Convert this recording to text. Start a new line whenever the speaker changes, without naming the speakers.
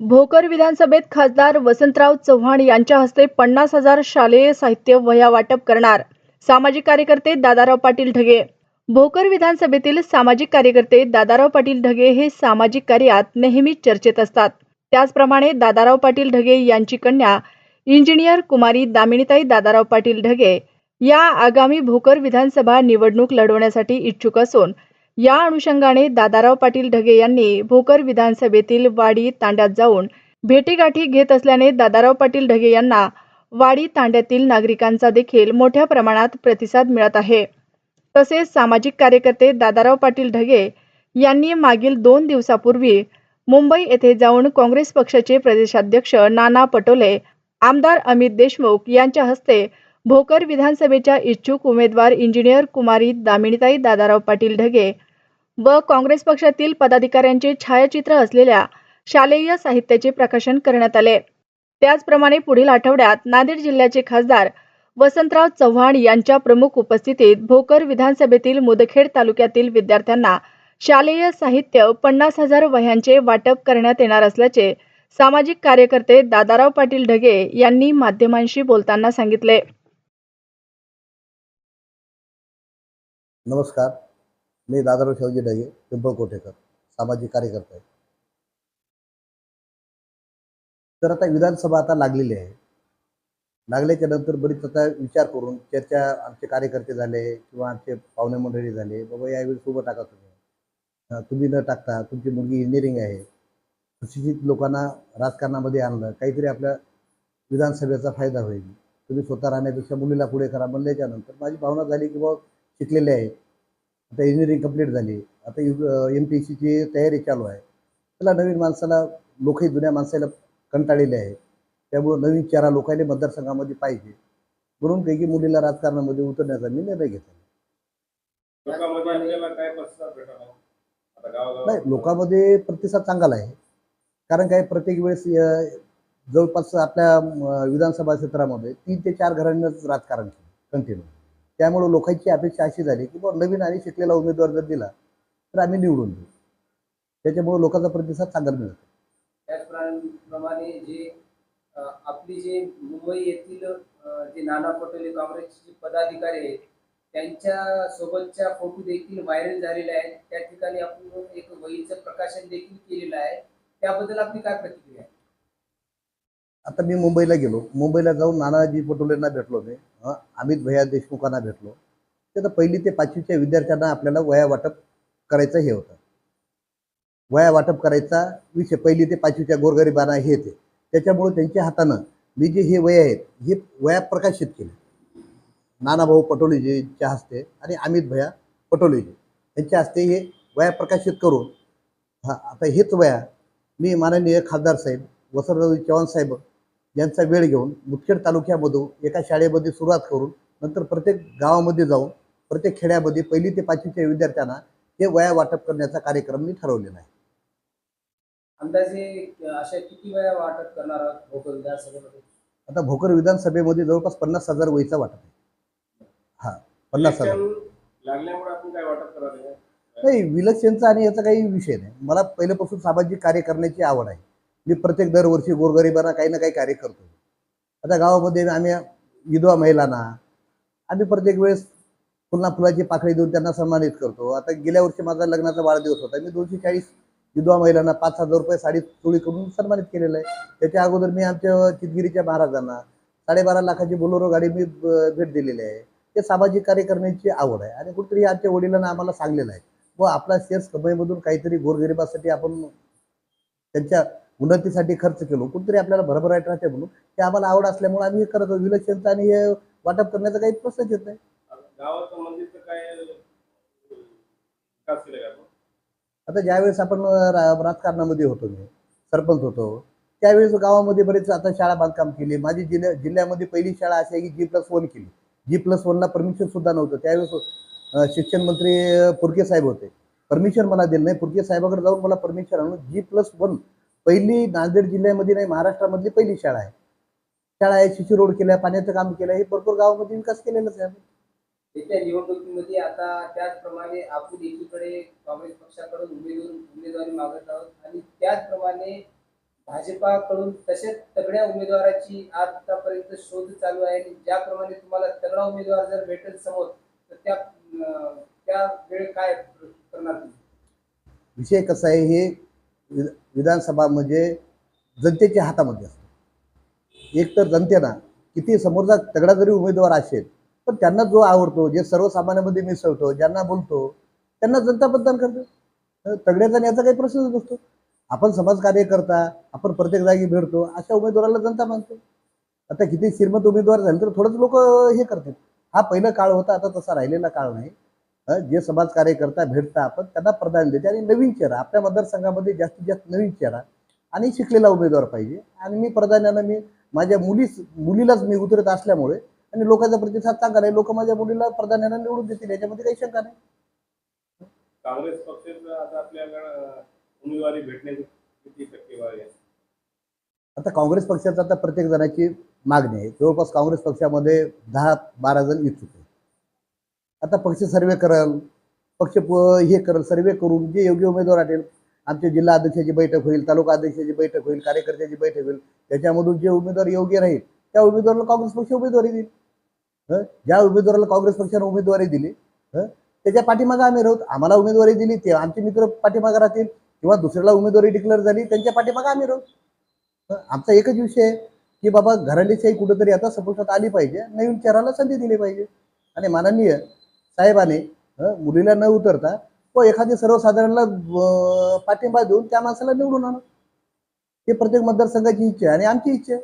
भोकर विधानसभेत खासदार वसंतराव चव्हाण यांच्या हस्ते पन्नास हजार शालेय साहित्य वह्या वाटप करणार. सामाजिक कार्यकर्ते दादाराव पाटील ढगे. भोकर विधानसभेतील सामाजिक कार्यकर्ते दादाराव पाटील ढगे हे सामाजिक कार्यात नेहमीच चर्चेत असतात. त्याचप्रमाणे दादाराव पाटील ढगे यांची कन्या इंजिनियर कुमारी दामिनीताई दादाराव पाटील ढगे या आगामी भोकर विधानसभा निवडणूक लढवण्यासाठी इच्छुक असून या अनुषंगाने दादाराव पाटील ढगे यांनी भोकर विधानसभेतील वाडी तांड्यात जाऊन भेटीगाठी घेत असल्याने दादाराव पाटील ढगे यांना वाडी तांड्यातील नागरिकांचा देखील मोठ्या प्रमाणात प्रतिसाद मिळत आहे. तसेच सामाजिक कार्यकर्ते दादाराव पाटील ढगे यांनी मागील दोन दिवसापूर्वी मुंबई येथे जाऊन काँग्रेस पक्षाचे प्रदेशाध्यक्ष नाना पटोले आमदार अमित देशमुख यांच्या हस्ते भोकर विधानसभेच्या इच्छुक उमेदवार इंजिनियर कुमारी दामिनीताई दादाराव पाटील ढगे व काँग्रेस पक्षातील पदाधिकाऱ्यांचे छायाचित्र असलेल्या शालेय साहित्याचे प्रकाशन करण्यात आले. त्याचप्रमाणे पुढील आठवड्यात नांदेड जिल्ह्याचे खासदार वसंतराव चव्हाण यांच्या प्रमुख उपस्थितीत भोकर विधानसभेतील मुदखेड तालुक्यातील विद्यार्थ्यांना शालेय साहित्य पन्नास हजार वह्यांचे वाटप करण्यात येणार असल्याचे सामाजिक कार्यकर्ते दादाराव पाटील ढगे यांनी माध्यमांशी बोलताना सांगितले.
नमस्कार. मी दादाराव शिवाजी ढगे पिंपळ कोठेकर सामाजिक कार्यकर्ता आहे तर आता विधानसभा आता लागलेली आहे. लागल्याच्या नंतर बरीच आता विचार करून चर्चा आमचे कार्यकर्ते झाले किंवा आमचे पाहुणे मंडळी झाले बाबा यावेळी सोबत टाका तुम्ही. तुम्ही न टाकता तुमची मुलगी इंजिनिअरिंग आहे. सुशिक्षित लोकांना राजकारणामध्ये आणलं काहीतरी आपल्या विधानसभेचा फायदा होईल. तुम्ही स्वतः राहण्यापेक्षा मुलीला पुढे करा म्हणल्याच्या नंतर माझी भावना झाली की बाबा शिकलेले आहेत आता इंजिनिअरिंग कंप्लीट झाली. आता एम पी एस सीची तयारी चालू आहे. त्याला नवीन माणसाला लोकही जुन्या माणसाला कंटाळलेले आहेत त्यामुळं नवीन चेहरा लोकांनी मतदारसंघामध्ये पाहिजे. म्हणून काही की मुलीला राजकारणामध्ये उतरण्याचा मी निर्णय घेतला. नाही? लोकांमध्ये प्रतिसाद चांगला आहे. कारण काय प्रत्येक वेळेस जवळपास आपल्या विधानसभा क्षेत्रामध्ये तीन ते चार घरांनाच राजकारण केलं कंटिन्यू त्यामुळे लोकांची अपेक्षा अशी झाली की बाबा नवीन आणि शिकलेला उमेदवार जर दिला तर आम्ही निवडून देऊ. त्याच्यामुळे लोकांचा प्रतिसाद चांगला मिळतो.
त्याचप्रमाणे जे आपली जे मुंबई येथील जे नाना पटोले काँग्रेसचे पदाधिकारी आहेत त्यांच्या सोबतच्या फोटो देखील व्हायरल झालेले आहेत. त्या ठिकाणी आपण एक वहीचं प्रकाशन देखील केलेलं आहे. त्याबद्दल आपली काय प्रतिक्रिया आहे?
आता मी मुंबईला गेलो. मुंबईला जाऊन नानाजी पटोलेंना भेटलो मी. अमित भैया देशमुखांना भेटलो. तर पहिली ते पाचवीच्या विद्यार्थ्यांना आपल्याला वया वाटप करायचं हे होतं. वया वाटप करायचा विषय पहिली ते पाचवीच्या गोरगरिबांना हे ते. त्याच्यामुळे त्यांच्या हातानं मी जे हे वय आहेत हे वया प्रकाशित केले. नानाभाऊ पटोलेजीच्या हस्ते आणि अमित भैया पटोलेजी यांच्या हस्ते हे वया प्रकाशित करून हा आता हेच वया मी माननीय खासदार साहेब वसंतराव चव्हाण साहेब यांचा वेळ घेऊन मुदखेड तालुक्यामधून एका शाळेमध्ये सुरुवात करून नंतर प्रत्येक गावामध्ये जाऊन प्रत्येक खेड्यामध्ये पहिली ते पाचवीच्या विद्यार्थ्यांना हे वया वाटप करण्याचा कार्यक्रम मी ठरवलेला आहे.
अंदाजे अशा किती वाटप करणार आहात भोकर विधानसभेमध्ये?
आता भोकर विधानसभेमध्ये जवळपास पन्नास हजार वहीचा वाटप आहे. हा पन्नास हजार.
इलेक्शन लागल्यामुळे आपण काय वाटप करायला
नाही विलक्षणचा आणि याचा काही विषय नाही. मला पहिल्यापासून सामाजिक कार्य करण्याची आवड आहे. मी प्रत्येक दरवर्षी गोरगरिबांना काही ना काही कार्य करतो. आता गावामध्ये आम्ही विधवा महिलांना आम्ही प्रत्येक वेळेस पुन्हा फुलाची पाखळी देऊन त्यांना सन्मानित करतो. आता गेल्या वर्षी माझा लग्नाचा वाढदिवस होता. मी दोनशे चाळीस विधवा महिलांना पाच हजार रुपये साडी चोळी करून सन्मानित केलेलं आहे. त्याच्या अगोदर मी आमच्या चितगिरीच्या महाराजांना साडेबारा लाखाची बोलोरो गाडी मी भेट दिलेली आहे. ते सामाजिक कार्य करण्याची आवड आहे आणि कुठेतरी आमच्या वडिलांना आम्हाला सांगलेलं आहे. व आपला शेअर्स कमाईमधून काहीतरी गोरगरिबासाठी आपण त्यांच्या उन्नतीसाठी खर्च केलो. कुठतरी आपल्याला भरभराट राहते म्हणून ते आम्हाला आवड असल्यामुळे आम्ही हे करतो विलक्षणता आणि हे वाटप करण्याचा काही प्रश्नच येत नाही. आता ज्यावेळेस आपण रा- राजकारणामध्ये होतो मी सरपंच होतो त्यावेळेस गावामध्ये बरेच आता शाळा बांधकाम केली. माझी जिल्ह्या जिल्ह्यामध्ये पहिली शाळा अशी आहे की जी प्लस वन केली. जी प्लस वनला परमिशन सुद्धा नव्हतं. त्यावेळेस शिक्षण मंत्री पुरके साहेब होते. परमिशन मला दिलं नाही. पुरके साहेबाकडे जाऊन मला परमिशन आणून जी प्लस वन पहिली नांदेड जिल्ह्यामध्ये नाही महाराष्ट्रामधली पहिली शाळा आहे शाळा आहे शिशी रोड केल्या पाण्याचं काम केलं हे भरपूर गावामध्ये विकास केलेलाच आहे.
येत्या निवडणुकीमध्ये आता त्याचप्रमाणे आपण एकीकडे काँग्रेस पक्षाकडून उमेदवार उमेदवारी मागत आहोत आणि त्याचप्रमाणे भाजपाकडून तशाच तगड्या उमेदवाराची आतापर्यंत शोध चालू आहे आणि ज्याप्रमाणे तुम्हाला तगडा उमेदवार जर भेटेल समोर तर त्या त्या वेळ काय करणार
विषय कसा आहे हे विध- विधानसभा म्हणजे जनतेच्या हातामध्ये असतो. एक तर जनतेना किती समोरचा तगडा जरी उमेदवार असेल पण त्यांना जो आवडतो जे सर्वसामान्यामध्ये मिसळतो ज्यांना बोलतो त्यांना जनता मतदान करते. तगड्याचा याचा काही प्रश्नच नसतो. आपण समाजकार्य करता आपण प्रत्येक जागी भेटतो अशा उमेदवाराला जनता मानते. आता किती श्रीमंत उमेदवार झाले तर थोडंच लोक हे करतील हा पहिला काळ होता आता तसा राहिलेला काळ नाही. जे समाजकार्य करता भेटता आपण त्यांना प्राधान्य देते. आणि नवीन चेहरा आपल्या मतदारसंघामध्ये जास्तीत जास्त नवीन चेहरा आणि शिकलेला उमेदवार पाहिजे. आणि मी प्राधान्यानं मी माझ्या मुलीच मुलीलाच मी उतरत असल्यामुळे आणि लोकांचा प्रतिसाद चांगला आहे लोक माझ्या मुलीला प्राधान्यानं निवडून देतील याच्यामध्ये काही शंका नाही.
काँग्रेस पक्षाचं आता आपल्याकडं उमेदवारी भेटण्याची किती टक्केवारी आहे?
आता काँग्रेस पक्षाचं आता प्रत्येक जणाची मागणी आहे. जवळपास काँग्रेस पक्षामध्ये दहा बारा जण इच्छुक आहे आता पक्ष सर्वे करल पक्ष हे करल सर्वे करून जे योग्य उमेदवार वाटेल आमच्या जिल्हा अध्यक्षाची बैठक होईल तालुका अध्यक्षाची बैठक होईल कार्यकर्त्याची बैठक होईल त्याच्यामधून जे उमेदवार योग्य राहील त्या उमेदवाराला काँग्रेस पक्ष उमेदवारी देईल. ज्या उमेदवाराला काँग्रेस पक्षाने उमेदवारी दिली हं? त्याच्या पाठीमागे आम्ही राहू आम्हाला उमेदवारी दिली ते आमचे मित्र पाठीमागे राहतील किंवा दुसऱ्याला उमेदवारी डिक्लेअर झाली त्यांच्या पाठीमागे आम्ही राहू. आमचा एकच विषय आहे की बाबा घराणीशाही कुठंतरी आता सपोर्टात आली पाहिजे नवीन चेहराला संधी दिली पाहिजे. आणि माननीय साहेबाने मुलीला न उतरता व एखादी सर्वसाधारणला पाठिंबा देऊन त्या माणसाला निवडून आणा. हे प्रत्येक मतदारसंघाची इच्छा आहे आणि आमची इच्छा आहे.